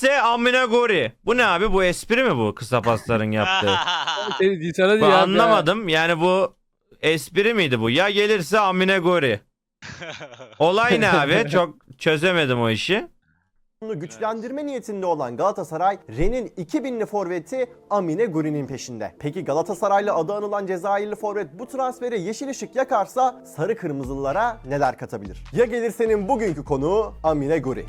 gelirse Amine Gori. Bu ne abi? Bu espri mi bu kısa pasların yaptığı? Seni sana Bu diyor abi. anlamadım. Yani bu espri miydi bu? Ya gelirse Amine Gori. Olay ne abi? Çok çözemedim o işi. Bunu güçlendirme niyetinde olan Galatasaray, Ren'in 2000'li forveti Amine Guri'nin peşinde. Peki Galatasaraylı adı anılan Cezayirli forvet bu transfere yeşil ışık yakarsa sarı kırmızılılara neler katabilir? Ya gelirsenin bugünkü konuğu Amine Guri.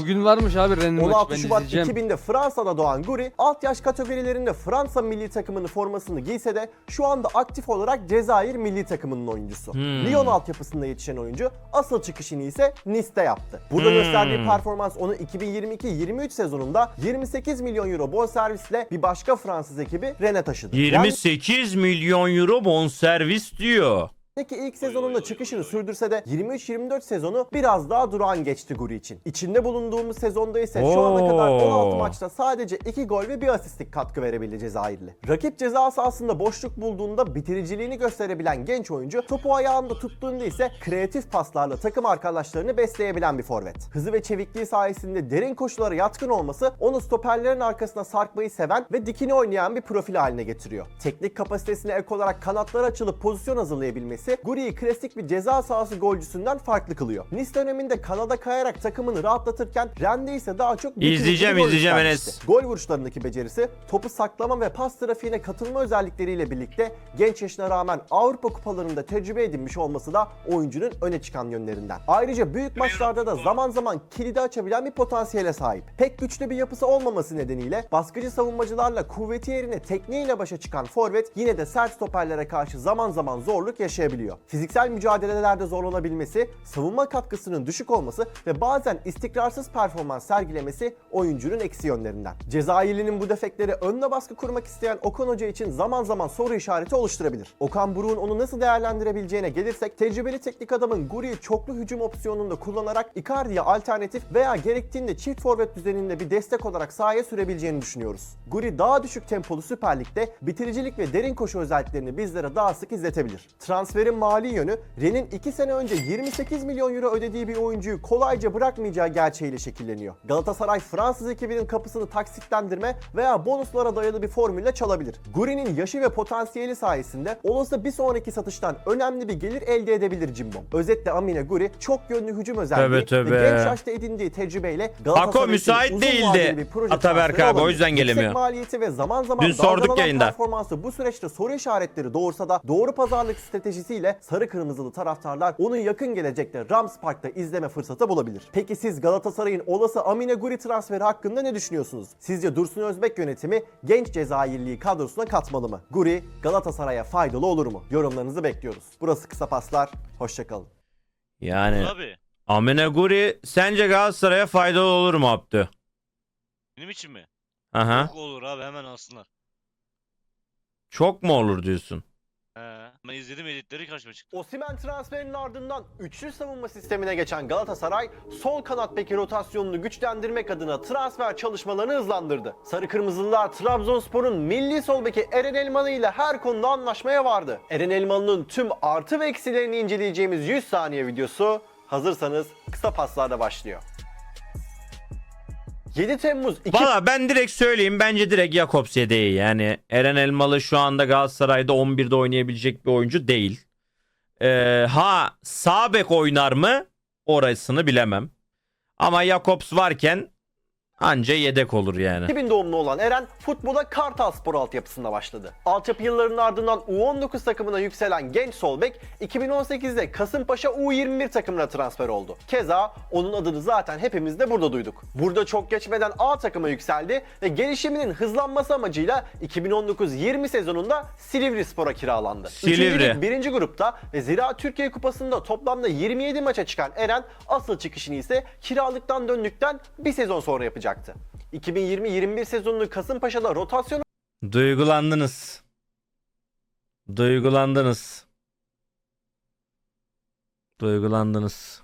Bugün varmış abi Rennes maçı 16 ben Şubat izleyeceğim. 2000'de Fransa'da doğan Guri, alt yaş kategorilerinde Fransa milli takımının formasını giyse de şu anda aktif olarak Cezayir milli takımının oyuncusu. Hmm. Lyon altyapısında yetişen oyuncu asıl çıkışını ise Nice'te yaptı. Burada Hmm. gösterdiği performans onu 2022-23 sezonunda 28 milyon euro bonservisle bir başka Fransız ekibi Rennes'e taşıdı. 28 milyon euro bonservis diyor. Peki ilk sezonunda çıkışını sürdürse de 23-24 sezonu biraz daha durağan geçti Guri için. İçinde bulunduğumuz sezonda ise şu ana kadar Oo. 16 maçta sadece 2 gol ve 1 asistlik katkı verebildi Cezayirli. Rakip ceza sahasında boşluk bulduğunda bitiriciliğini gösterebilen genç oyuncu topu ayağında tuttuğunda ise kreatif paslarla takım arkadaşlarını besleyebilen bir forvet. Hızı ve çevikliği sayesinde derin koşulara yatkın olması onu stoperlerin arkasına sarkmayı seven ve dikini oynayan bir profil haline getiriyor. Teknik kapasitesine ek olarak kanatlar açılıp pozisyon hazırlayabilmesi Guri'yi klasik bir ceza sahası golcüsünden farklı kılıyor. Nice döneminde kanada kayarak takımını rahatlatırken Rende ise daha çok İzleyeceğim, izleyeceğim. Enes. Gol vuruşlarındaki becerisi, topu saklama ve pas trafiğine katılma özellikleriyle birlikte genç yaşına rağmen Avrupa kupalarında tecrübe edinmiş olması da oyuncunun öne çıkan yönlerinden. Ayrıca büyük maçlarda da zaman zaman kilidi açabilen bir potansiyele sahip. Pek güçlü bir yapısı olmaması nedeniyle baskıcı savunmacılarla kuvveti yerine tekniğiyle başa çıkan forvet yine de sert stoperlere karşı zaman zaman zorluk yaşayabiliyor. Fiziksel mücadelelerde zorlanabilmesi, savunma katkısının düşük olması ve bazen istikrarsız performans sergilemesi oyuncunun eksi yönlerinden. Cezayirli'nin bu defekleri önüne baskı kurmak isteyen Okan Hoca için zaman zaman soru işareti oluşturabilir. Okan Buruk'un onu nasıl değerlendirebileceğine gelirsek tecrübeli teknik adamın Guri'yi çoklu hücum opsiyonunda kullanarak Icardi'ye alternatif veya gerektiğinde çift forvet düzeninde bir destek olarak sahaya sürebileceğini düşünüyoruz. Guri daha düşük tempolu Süper Lig'de bitiricilik ve derin koşu özelliklerini bizlere daha sık izletebilir. Transferin mali yönü Ren'in 2 sene önce 28 milyon euro ödediği bir oyuncuyu kolayca bırakmayacağı gerçeğiyle şekilleniyor. Galatasaray Fransız ekibinin kapısını taksitlendirme veya bonuslara dayalı bir formülle çalabilir. Guri'nin yaşı ve potansiyeli sayesinde olası bir sonraki satıştan önemli bir gelir elde edebilir Cimbom. Özetle Amine Guri çok yönlü hücum özelliği Tövbe tövbe. ve genç yaşta edindiği tecrübeyle Hako Galatasaray'ın müsait uzun değildi. bir proje Ataberk abi, o yüzden gelemiyor. Yüksek maliyeti ve zaman zaman Dün sorduk yayında. performansı bu süreçte soru işaretleri doğursa da doğru pazarlık stratejisiyle sarı kırmızılı taraftarlar onu yakın gelecekte Rams Park'ta izleme fırsatı bulabilir. Peki siz Galatasaray'ın olası Amine Guri transferi hakkında ne düşünüyorsunuz? Sizce Dursun Özbek yönetimi genç Cezayirliği kadrosuna katmalı mı? Guri Galatasaray'a faydalı olur mu? Yorumlarınızı bekliyoruz. Burası Kısa Paslar. Hoşçakalın. Yani Abi Amine Guri sence Galatasaray'a faydalı olur mu Abdü? benim için mi? Aha. Çok olur abi hemen alsınlar. Çok mu olur diyorsun? He. Ben izledim editleri karşıma çıktı. Osimhen transferinin ardından üçlü savunma sistemine geçen Galatasaray, sol kanat beki rotasyonunu güçlendirmek adına transfer çalışmalarını hızlandırdı. Sarı Kırmızılılar Trabzonspor'un milli sol beki Eren Elmalı ile her konuda anlaşmaya vardı. Eren Elmalı'nın tüm artı ve eksilerini inceleyeceğimiz 100 saniye videosu hazırsanız kısa paslarda başlıyor. 7 Temmuz 2 Valla ben direkt söyleyeyim bence direkt Jakobs yedeği yani Eren Elmalı şu anda Galatasaray'da 11'de oynayabilecek bir oyuncu değil. Ee, ha sağ bek oynar mı? Orasını bilemem. Ama Jakobs varken anca yedek olur yani. 2000 doğumlu olan Eren futbola Kartal Spor altyapısında başladı. Altyapı yıllarının ardından U19 takımına yükselen genç sol bek 2018'de Kasımpaşa U21 takımına transfer oldu. Keza onun adını zaten hepimiz de burada duyduk. Burada çok geçmeden A takıma yükseldi ve gelişiminin hızlanması amacıyla 2019-20 sezonunda Silivri Spor'a kiralandı. Silivri. Üçüncü lig birinci grupta ve Zira Türkiye Kupası'nda toplamda 27 maça çıkan Eren asıl çıkışını ise kiralıktan döndükten bir sezon sonra yapacaktı. 2020-21 sezonunu Kasımpaşa'da rotasyon Duygulandınız. Duygulandınız. Duygulandınız.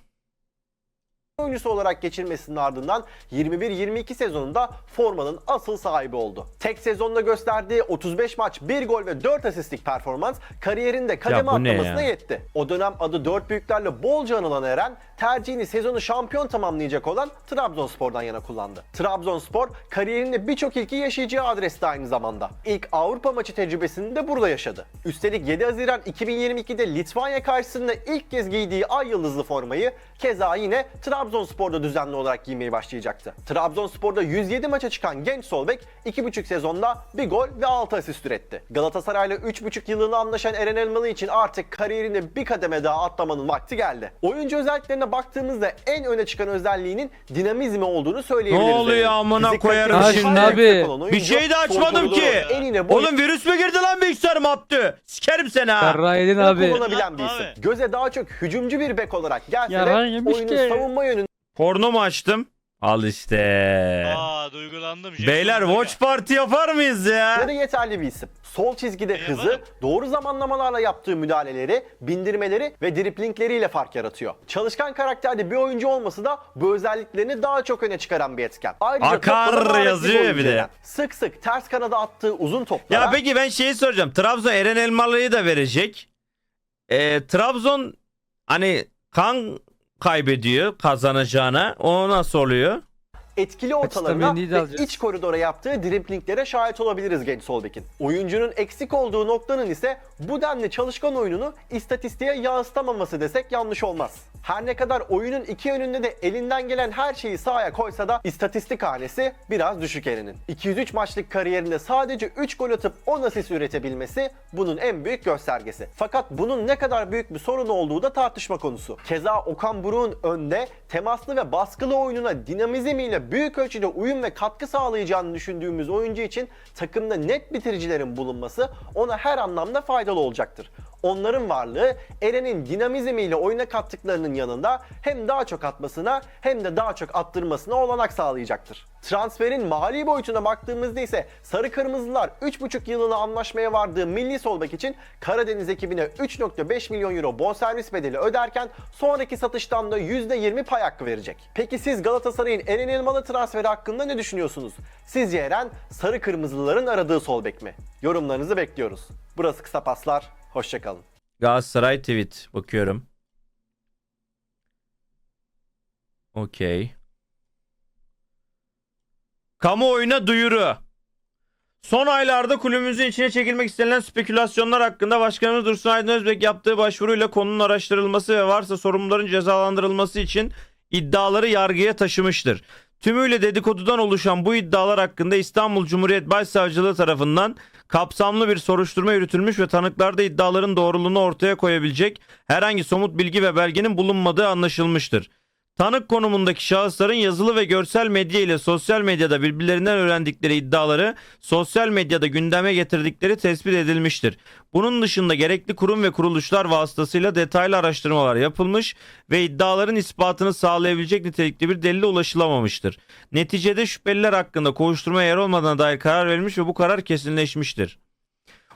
Oyuncusu olarak geçirmesinin ardından 21-22 sezonunda formanın asıl sahibi oldu. Tek sezonda gösterdiği 35 maç, 1 gol ve 4 asistlik performans kariyerinde kademe bu ne atlamasına ya? yetti. O dönem adı 4 büyüklerle bolca anılan Eren tercihini sezonu şampiyon tamamlayacak olan Trabzonspor'dan yana kullandı. Trabzonspor kariyerinde birçok ilki yaşayacağı adres de aynı zamanda. İlk Avrupa maçı tecrübesini de burada yaşadı. Üstelik 7 Haziran 2022'de Litvanya karşısında ilk kez giydiği ay yıldızlı formayı keza yine Trabzonspor'da düzenli olarak giymeye başlayacaktı. Trabzonspor'da 107 maça çıkan genç sol bek 2,5 sezonda bir gol ve 6 asist üretti. Galatasaray'la 3,5 yılını anlaşan Eren Elmalı için artık kariyerinde bir kademe daha atlamanın vakti geldi. Oyuncu özelliklerine baktığımızda en öne çıkan özelliğinin dinamizmi olduğunu söyleyebiliriz. Ne oluyor amına koyarım şimdi abi? Bir şey de açmadım ki. Oğlum virüs mü girdi lan bilgisayarıma attı? Sikerim seni ha. Yarra yedin abi. kullanabilen bir isim. Göze daha çok hücumcu bir bek olarak gelse de ki. savunma Porno mu açtım? Al işte. Aa duygulandım. Beyler Jason watch party yapar mıyız ya? de yeterli bir isim. Sol çizgide E, hızı, yaparım. doğru zamanlamalarla yaptığı müdahaleleri, bindirmeleri ve driplingleriyle fark yaratıyor. Çalışkan karakterde bir oyuncu olması da bu özelliklerini daha çok öne çıkaran bir etken. Ayrıca Akar toplara yazıyor bir ya bir de. Sık sık ters kanada attığı uzun toplara Ya peki ben şeyi soracağım. Trabzon Eren Elmalı'yı da verecek. Ee, Trabzon hani kan kaybediyor kazanacağına. O nasıl oluyor? Etkili ortalarına ve alacağız. iç koridora yaptığı driplinglere şahit olabiliriz genç sol bekin. Oyuncunun eksik olduğu noktanın ise bu denli çalışkan oyununu istatistiğe yansıtamaması desek yanlış olmaz. Her ne kadar oyunun iki yönünde de elinden gelen her şeyi sahaya koysa da istatistik hanesi biraz düşük elinin. 203 maçlık kariyerinde sadece 3 gol atıp 10 asist üretebilmesi bunun en büyük göstergesi. Fakat bunun ne kadar büyük bir sorun olduğu da tartışma konusu. Keza Okan Buruk'un önde temaslı ve baskılı oyununa dinamizmiyle büyük ölçüde uyum ve katkı sağlayacağını düşündüğümüz oyuncu için takımda net bitiricilerin bulunması ona her anlamda faydalı olacaktır. Onların varlığı Eren'in dinamizmiyle oyuna kattıklarının yanında hem daha çok atmasına hem de daha çok attırmasına olanak sağlayacaktır. Transferin mali boyutuna baktığımızda ise Sarı Kırmızılar 3,5 yılına anlaşmaya vardığı milli sol bek için Karadeniz ekibine 3,5 milyon euro bonservis bedeli öderken sonraki satıştan da %20 pay hakkı verecek. Peki siz Galatasaray'ın Eren Elmalı transferi hakkında ne düşünüyorsunuz? Sizce Eren Sarı Kırmızılıların aradığı sol bek mi? Yorumlarınızı bekliyoruz. Burası Kısa Paslar. Hoşçakalın. Galatasaray tweet bakıyorum. Okey. Kamuoyuna duyuru. Son aylarda kulübümüzün içine çekilmek istenilen spekülasyonlar hakkında Başkanımız Dursun Aydın Özbek yaptığı başvuruyla konunun araştırılması ve varsa sorumluların cezalandırılması için iddiaları yargıya taşımıştır. Tümüyle dedikodudan oluşan bu iddialar hakkında İstanbul Cumhuriyet Başsavcılığı tarafından kapsamlı bir soruşturma yürütülmüş ve tanıklarda iddiaların doğruluğunu ortaya koyabilecek herhangi somut bilgi ve belgenin bulunmadığı anlaşılmıştır. Tanık konumundaki şahısların yazılı ve görsel medya ile sosyal medyada birbirlerinden öğrendikleri iddiaları sosyal medyada gündeme getirdikleri tespit edilmiştir. Bunun dışında gerekli kurum ve kuruluşlar vasıtasıyla detaylı araştırmalar yapılmış ve iddiaların ispatını sağlayabilecek nitelikte bir delile ulaşılamamıştır. Neticede şüpheliler hakkında kovuşturma yer olmadığına dair karar verilmiş ve bu karar kesinleşmiştir.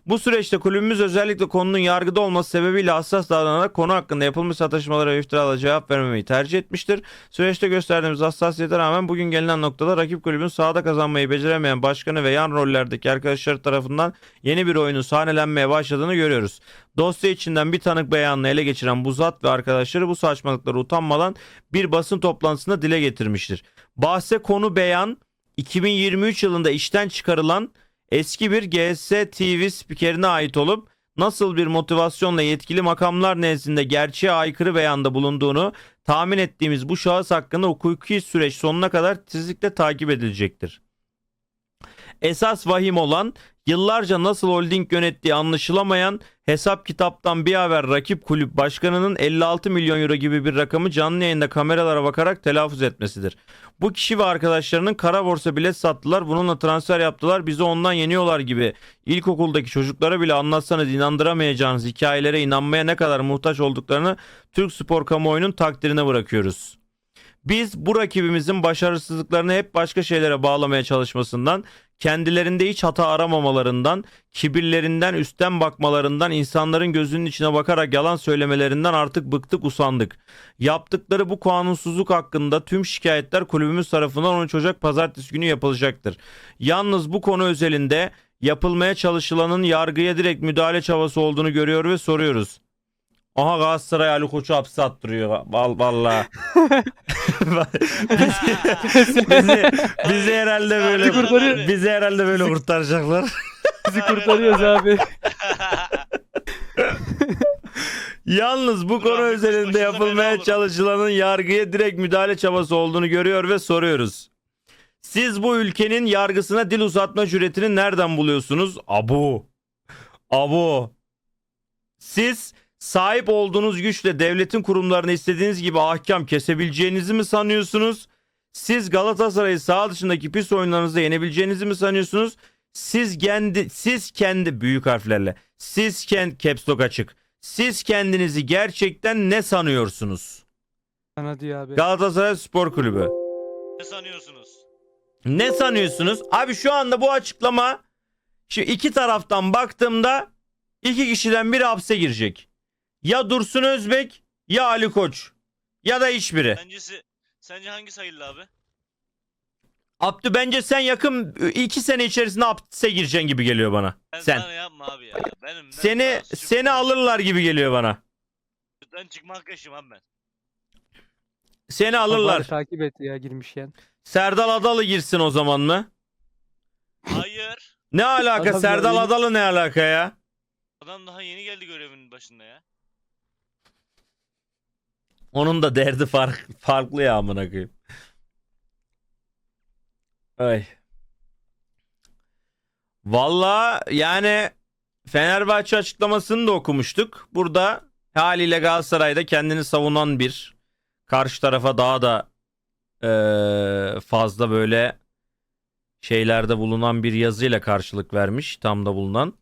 Bu süreçte kulübümüz özellikle konunun yargıda olması sebebiyle hassas davranarak konu hakkında yapılmış sataşmalara ve iftiralara cevap vermemeyi tercih etmiştir. Süreçte gösterdiğimiz hassasiyete rağmen bugün gelinen noktada rakip kulübün sahada kazanmayı beceremeyen başkanı ve yan rollerdeki arkadaşları tarafından yeni bir oyunun sahnelenmeye başladığını görüyoruz. Dosya içinden bir tanık beyanını ele geçiren bu zat ve arkadaşları bu saçmalıkları utanmadan bir basın toplantısında dile getirmiştir. Bahse konu beyan 2023 yılında işten çıkarılan eski bir GS TV spikerine ait olup nasıl bir motivasyonla yetkili makamlar nezdinde gerçeğe aykırı beyanda bulunduğunu tahmin ettiğimiz bu şahıs hakkında hukuki süreç sonuna kadar titizlikle takip edilecektir. Esas vahim olan yıllarca nasıl holding yönettiği anlaşılamayan hesap kitaptan bir haber rakip kulüp başkanının 56 milyon euro gibi bir rakamı canlı yayında kameralara bakarak telaffuz etmesidir. Bu kişi ve arkadaşlarının kara borsa bilet sattılar bununla transfer yaptılar bizi ondan yeniyorlar gibi ilkokuldaki çocuklara bile anlatsanız inandıramayacağınız hikayelere inanmaya ne kadar muhtaç olduklarını Türk spor kamuoyunun takdirine bırakıyoruz. Biz bu rakibimizin başarısızlıklarını hep başka şeylere bağlamaya çalışmasından, kendilerinde hiç hata aramamalarından, kibirlerinden, üstten bakmalarından, insanların gözünün içine bakarak yalan söylemelerinden artık bıktık usandık. Yaptıkları bu kanunsuzluk hakkında tüm şikayetler kulübümüz tarafından 13 Ocak pazartesi günü yapılacaktır. Yalnız bu konu özelinde yapılmaya çalışılanın yargıya direkt müdahale çabası olduğunu görüyor ve soruyoruz. Aha Galatasaray Ali Koç'u hapse attırıyor. Val vallahi. bizi, bizi, bizi herhalde böyle Bizi kurtarıyor. bizi herhalde böyle kurtaracaklar. Bizi kurtarıyoruz abi. Yalnız bu konu Ulan özelinde yapılmaya bela olur. çalışılanın yargıya direkt müdahale çabası olduğunu görüyor ve soruyoruz. Siz bu ülkenin yargısına dil uzatma cüretini nereden buluyorsunuz? Abu. Abu. Siz sahip olduğunuz güçle devletin kurumlarını istediğiniz gibi ahkam kesebileceğinizi mi sanıyorsunuz? Siz Galatasaray'ı sağ dışındaki pis oyunlarınızda yenebileceğinizi mi sanıyorsunuz? Siz kendi siz kendi büyük harflerle siz kendi caps lock açık. Siz kendinizi gerçekten ne sanıyorsunuz? Sana diyor abi. Galatasaray Spor Kulübü. ne sanıyorsunuz? Ne sanıyorsunuz? Abi şu anda bu açıklama şu iki taraftan baktığımda iki kişiden biri hapse girecek. Ya Dursun Özbek ya Ali Koç ya da hiçbiri. Sencesi, sence hangi sayılı abi? Abdü bence sen yakın iki sene içerisinde hapse gireceksin gibi geliyor bana. Ben Sen. sana yapma abi ya. Benim ben Seni seni alırlar gibi geliyor bana. Ben çıkmak yaşım abi ben. Seni alırlar. takip et ya girmişken. Serdal Adalı girsin o zaman mı? Hayır. Ne alaka? Adam Serdal Adalı ne alaka ya? Adam daha yeni geldi görevinin başında ya. Onun da derdi fark, farklı ya amına koyayım. Ay. Valla yani Fenerbahçe açıklamasını da okumuştuk. Burada haliyle Galatasaray'da kendini savunan bir karşı tarafa daha da eee, fazla böyle şeylerde bulunan bir yazıyla karşılık vermiş. Tam da bulunan.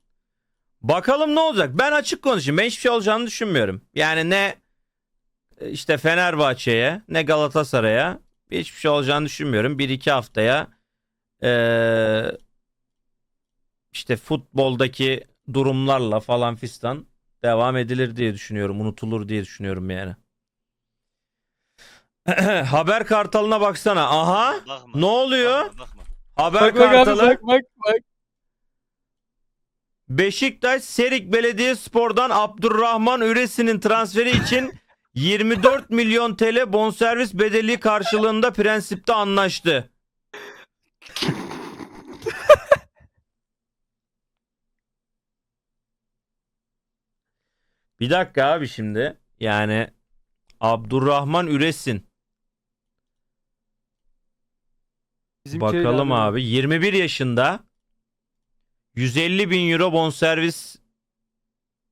Bakalım ne olacak? Ben açık konuşayım. Ben hiçbir şey olacağını düşünmüyorum. Yani ne işte Fenerbahçe'ye ne Galatasaray'a hiçbir şey olacağını düşünmüyorum. Bir iki haftaya eee, işte futboldaki durumlarla falan fistan devam edilir diye düşünüyorum. Unutulur diye düşünüyorum yani. Haber kartalına baksana. Aha. Bakma. Ne oluyor? Bakma, bakma. Haber Bak kartalı. bak bak bak. Beşiktaş Serik Belediyespor'dan Abdurrahman Üresi'nin transferi için 24 milyon TL bonservis bedeli karşılığında prensipte anlaştı. Bir dakika abi şimdi. Yani Abdurrahman Üresin. Bizim köylü Bakalım abi. 21 yaşında 150 bin euro bonservis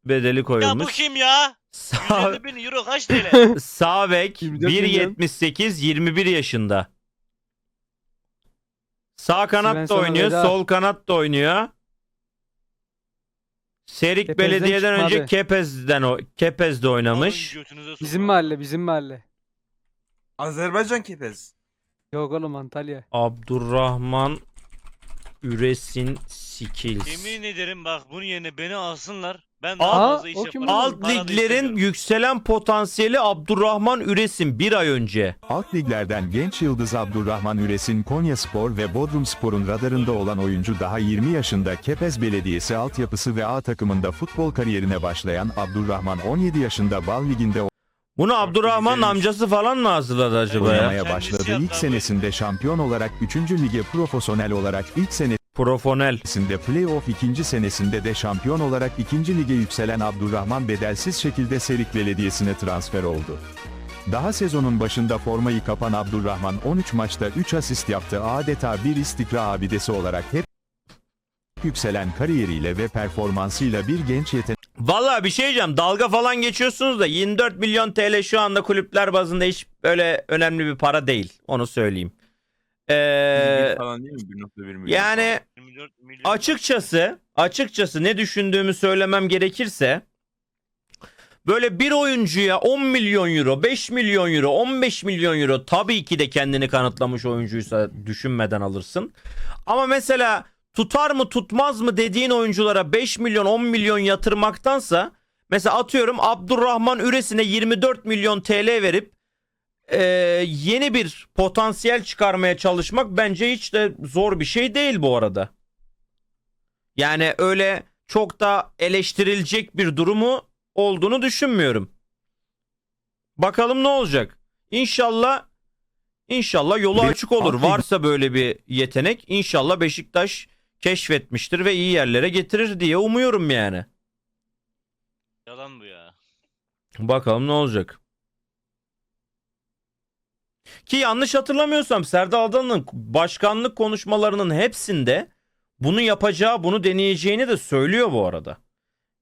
bedeli Ya bu koyulmuş. kim ya? Sağ, 150 bin euro kaç TL? sağ bek 24 milyon. 1.78 21 yaşında. Sağ kanat da oynuyor, veda. sol kanat da oynuyor. Serik Kepez'den Belediye'den çıkma önce abi. Kepez'den o Kepez'de oynamış. Alın götünüze sokun. Bizim mahalle bizim mahalle. Azerbaycan kepez. Yok oğlum Antalya. Abdurrahman Üresin Skills. Yemin ederim bak bunun yerine beni alsınlar. Ben Aa, daha fazla iş o kim yaparım. Alt da liglerin istemiyorum. yükselen potansiyeli Abdurrahman Üresin bir ay önce. Alt liglerden genç yıldız Abdurrahman Üres'in Konyaspor ve Bodrumspor'un radarında olan oyuncu daha 20 yaşında Kepez Belediyesi altyapısı ve A takımında futbol kariyerine başlayan Abdurrahman 17 yaşında Bal Ligi'nde Bunu Abdurrahman'ın güzelmiş. amcası falan mı hazırladı acaba ya? oynamaya Kendisi başladı. yaptı İlk abi. senesinde şampiyon olarak 3. lige profesyonel olarak ilk Profesyonel. senesinde playoff ikinci senesinde de şampiyon olarak 2. lige yükselen Abdurrahman bedelsiz şekilde Serik Belediyesi'ne transfer oldu. Daha sezonun başında formayı kapan Abdurrahman 13 maçta 3 asist yaptı adeta bir istikra abidesi olarak hep yükselen kariyeriyle ve performansıyla bir genç yetenek Vallahi bir şey diyeceğim. Dalga falan geçiyorsunuz da 24 milyon TL şu anda kulüpler bazında hiç öyle önemli bir para değil. Onu söyleyeyim. Ee, falan değil mi? 1.1 milyon yani 24 milyon. açıkçası açıkçası ne düşündüğümü söylemem gerekirse böyle bir oyuncuya 10 milyon euro, 5 milyon euro, 15 milyon euro tabii ki de kendini kanıtlamış oyuncuysa düşünmeden alırsın. Ama mesela tutar mı tutmaz mı dediğin oyunculara 5 milyon 10 milyon yatırmaktansa mesela atıyorum Abdurrahman Üresine 24 milyon TL verip e, yeni bir potansiyel çıkarmaya çalışmak bence hiç de zor bir şey değil bu arada. Yani öyle çok da eleştirilecek bir durumu olduğunu düşünmüyorum. Bakalım ne olacak. İnşallah İnşallah yolu Bir- açık olur. Altı- Varsa böyle bir yetenek inşallah Beşiktaş keşfetmiştir ve iyi yerlere getirir diye umuyorum yani. Yalan bu ya. Bakalım ne olacak. Ki yanlış hatırlamıyorsam Serdar Adalı'nın başkanlık konuşmalarının hepsinde bunu yapacağı, bunu deneyeceğini de söylüyor bu arada.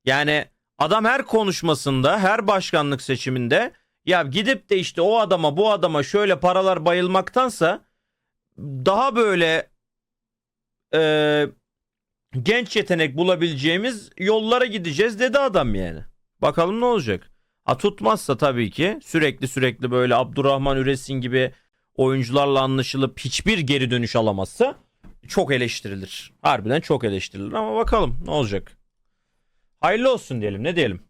Yani adam her konuşmasında, her başkanlık seçiminde ya gidip de işte o adama, bu adama şöyle paralar bayılmaktansa daha böyle e, genç yetenek bulabileceğimiz yollara gideceğiz dedi adam yani. Bakalım ne olacak. Ha tutmazsa tabii ki sürekli sürekli böyle Abdurrahman Üresin gibi oyuncularla anlaşılıp hiçbir geri dönüş alamazsa çok eleştirilir. Harbiden çok eleştirilir ama bakalım ne olacak. Hayırlı olsun diyelim ne diyelim.